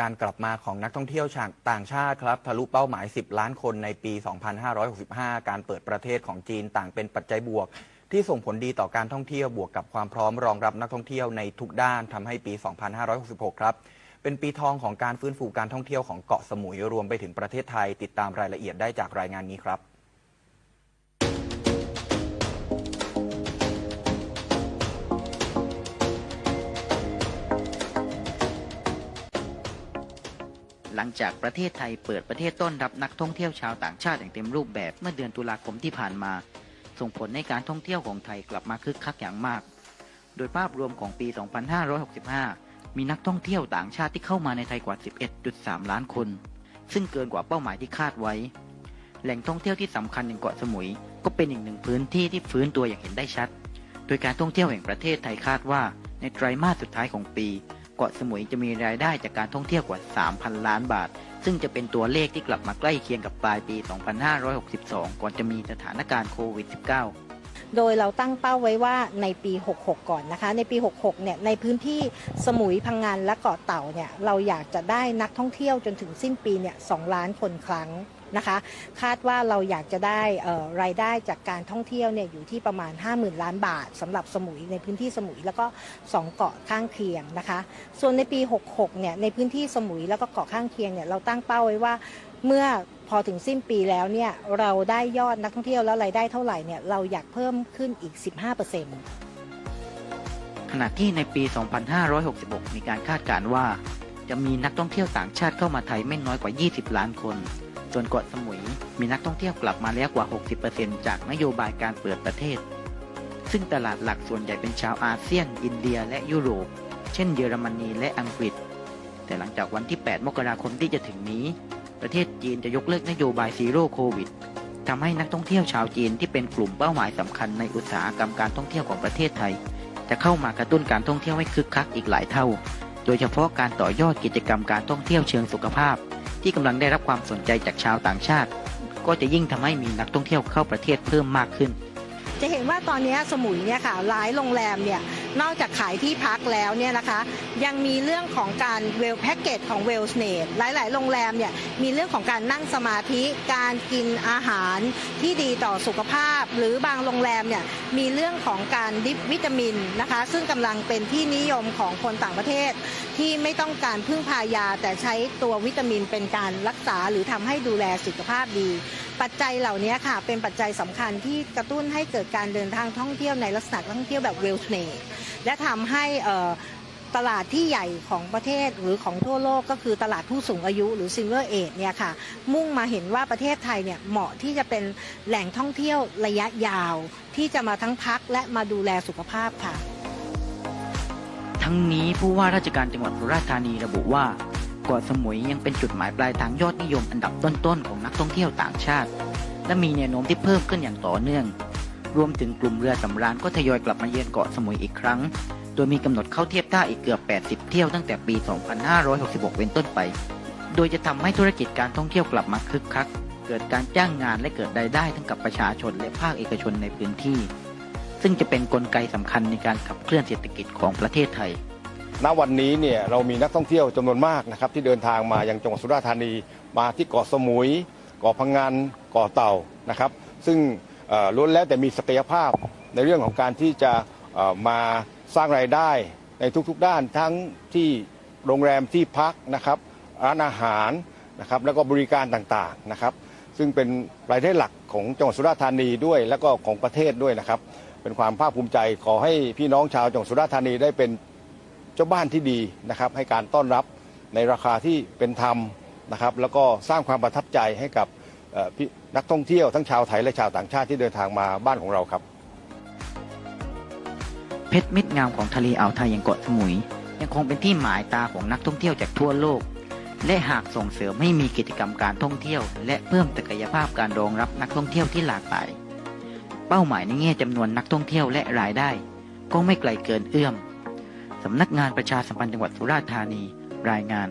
การกลับมาของนักท่องเที่ยวต่างชาติครับทะลุเป้าหมาย 10 ล้านคนในปี 2565 การเปิดประเทศของจีนต่างเป็นปัจจัยบวก ที่ส่งผลดีต่อการท่องเที่ยวบวกกับความพร้อมรองรับนักท่องเที่ยวในทุกด้านทำให้ปี 2566 ครับ เป็นปีทองของการฟื้นฟูการท่องเที่ยวของเกาะสมุยรวมไปถึงประเทศไทย ติดตามรายละเอียดได้จากรายงานนี้ครับ หลังจากประเทศไทยเปิดประเทศต้อนรับนักท่องเที่ยวชาวต่างชาติอย่างเต็มรูปแบบเมื่อเดือนตุลาคมที่ผ่านมา ส่งผลในการท่องเที่ยวของไทยกลับมาคึกคักอย่างมาก โดยภาพรวมของปี 2565 มีนักท่องเที่ยวต่างชาติที่เข้ามาในไทยกว่า 11.3 ล้านคน ซึ่งเกินกว่าเป้าหมายที่คาดไว้ แหล่งท่องเที่ยวที่สำคัญอย่างเกาะสมุย ก็เป็นอีกหนึ่งพื้นที่ที่ฟื้นตัวอย่างเห็นได้ชัด โดยการท่องเที่ยวแห่งประเทศไทยคาดว่าในไตรมาสสุดท้ายของปี เกาะสมุยจะมีรายได้จากการท่องเที่ยวกว่า 3,000 ล้านบาท ซึ่งจะเป็นตัวเลขที่กลับมาใกล้เคียงกับปลายปี 2562 ก่อนจะมีสถานการณ์โควิด -19 โดยเราตั้งเป้าไว้ว่าในปี 66 ก่อนนะคะ ในปี 66 เนี่ย ในพื้นที่สมุยพังงานและเกาะเต่าเนี่ย เราอยากจะได้นักท่องเที่ยวจนถึงสิ้นปีเนี่ย 2 ล้านคนครั้ง นะคะ คาดว่าเราอยากจะได้รายได้จากการท่องเที่ยวเนี่ยอยู่ที่ประมาณ 50,000 ล้านบาทสำหรับสมุยในพื้นที่สมุยแล้วก็ 2 เกาะข้างเคียงนะคะ ส่วนในปี 66 เนี่ยในพื้นที่สมุยแล้วก็เกาะข้างเคียงเนี่ยเราตั้งเป้าไว้ว่าเมื่อพอถึงสิ้นปีแล้วเนี่ยเราได้ยอดนักท่องเที่ยวแล้วรายได้เท่าไหร่เนี่ยเราอยากเพิ่มขึ้นอีก 15%ขณะที่ในปี 2566 มีการคาดการณ์ว่า จะมีนักท่องเที่ยวต่างชาติเข้ามาไทยไม่น้อยกว่า 20 ล้านคน ส่วนเกาะสมุยมีนักท่องเที่ยวกลับมาแล้วกว่า 60%จากนโยบายการเปิดประเทศ ซึ่งตลาดหลักส่วนใหญ่เป็นชาวอาเซียน อินเดียและยุโรป เช่นเยอรมนีและอังกฤษ แต่หลังจากวันที่ 8 มกราคมที่จะถึงนี้ ประเทศจีนจะยกเลิกนโยบายซีโร่โควิดทำให้นักท่องเที่ยวชาวจีนที่เป็นกลุ่มเป้าหมายสำคัญในอุตสาหกรรมการท่องเที่ยวของประเทศไทย จะเข้ามากระตุ้นการท่องเที่ยวให้คึกคักอีกหลายเท่า โดยเฉพาะการต่อยอดกิจกรรมการท่องเที่ยวเชิงสุขภาพ ที่กำลังได้รับความสนใจจากชาวต่างชาติ ก็จะยิ่งทำให้มีนักท่องเที่ยวเข้าประเทศเพิ่มมากขึ้น จะเห็นว่าตอนนี้สมุยเนี่ยค่ะหลายโรงแรมเนี่ย นอกจากขายที่พักแล้วเนี่ยนะคะยังมีเรื่องของการเวลแพ็กเกจของเวลสเนตหลาย ๆ โรงแรมเนี่ยมีเรื่องของการนั่งสมาธิการกินอาหารที่ดีต่อสุขภาพ หรือบางโรงแรมเนี่ยมีเรื่องของการดิบวิตามินนะคะซึ่งกำลังเป็นที่นิยมของคนต่างประเทศ ที่ไม่ต้องการพึ่งพายาแต่ใช้ตัววิตามินเป็นการรักษาหรือทำให้ดูแลสุขภาพดี ปัจจัยเหล่านี้ค่ะ เป็นปัจจัยสำคัญที่กระตุ้นให้เกิดการเดินทางท่องเที่ยวในลักษณะท่องเที่ยวแบบเวลเนสและทำให้ตลาดที่ใหญ่ของประเทศหรือของทั่วโลกก็คือตลาดผู้สูงอายุหรือซิงเกิลเอจเนี่ยค่ะ มุ่งมาเห็นว่าประเทศไทยเนี่ยเหมาะที่จะเป็นแหล่งท่องเที่ยวระยะยาว ที่จะมาทั้งพักและมาดูแลสุขภาพค่ะ ทั้งนี้ผู้ว่าราชการจังหวัดสุราษฎร์ธานีระบุว่า เกาะสมุยยังเป็นจุดหมายปลายทางยอดนิยมอันดับต้นๆของนักท่องเที่ยวต่างชาติ และมีแนวโน้มที่เพิ่มขึ้นอย่างต่อเนื่อง รวมถึงกลุ่มเรือสำราญก็ทยอยกลับมาเยือนเกาะสมุยอีกครั้ง โดยมีกำหนดเข้าเทียบท่าอีกเกือบ 80 เที่ยวตั้งแต่ปี 2566 เป็นต้นไป โดยจะทำให้ธุรกิจการท่องเที่ยวกลับมาคึกคัก เกิดการจ้างงานและเกิดรายได้ทั้งกับประชาชนและภาคเอกชนในพื้นที่ ซึ่งจะเป็นนกลไกสำคัญในการขับเคลื่อนเศรษฐกิจของประเทศไทย ณวันนี้เนี่ยเรามีนักท่องเที่ยวจำนวนมากนะครับที่เดินทางมายังจังหวัดสุราษฎร์ธานี มาที่เกาะสมุยเกาะพังงานเกาะเต่านะครับ ซึ่งล้วนแล้วแต่มีศักยภาพในเรื่องของการที่จะมาสร้างรายได้ในทุกๆด้านทั้งที่โรงแรมที่พักนะครับร้านอาหารนะครับแล้วก็บริการต่างๆนะครับ ซึ่งเป็นรายได้หลักของจังหวัดสุราษฎร์ธานีด้วย แล้วก็ของประเทศด้วยนะครับ เป็นความภาคภูมิใจขอให้พี่น้องชาวจังหวัดสุราษฎร์ธานีได้เป็น เจ้าบ้านที่ดีนะครับ ให้การต้อนรับในราคาที่เป็นธรรมนะครับ แล้วก็สร้างความประทับใจให้กับนักท่องเที่ยวทั้งชาวไทยและชาวต่างชาติที่เดินทางมาบ้านของเราครับ เพชรเม็ดงามของทะเลอ่าวไทยอย่างเกาะสมุย ยังคงเป็นที่หมายตาของนักท่องเที่ยวจากทั่วโลก และหากส่งเสริมให้มีกิจกรรมการท่องเที่ยว และเพิ่มศักยภาพการรองรับนักท่องเที่ยวที่หลากหลายเป้าหมายในแง่จำนวนนักท่องเที่ยวและรายได้ ก็ไม่ไกลเกินเอื้อม สำนักงานประชาสัมพันธ์จังหวัดสุราษฎร์ธานี รายงาน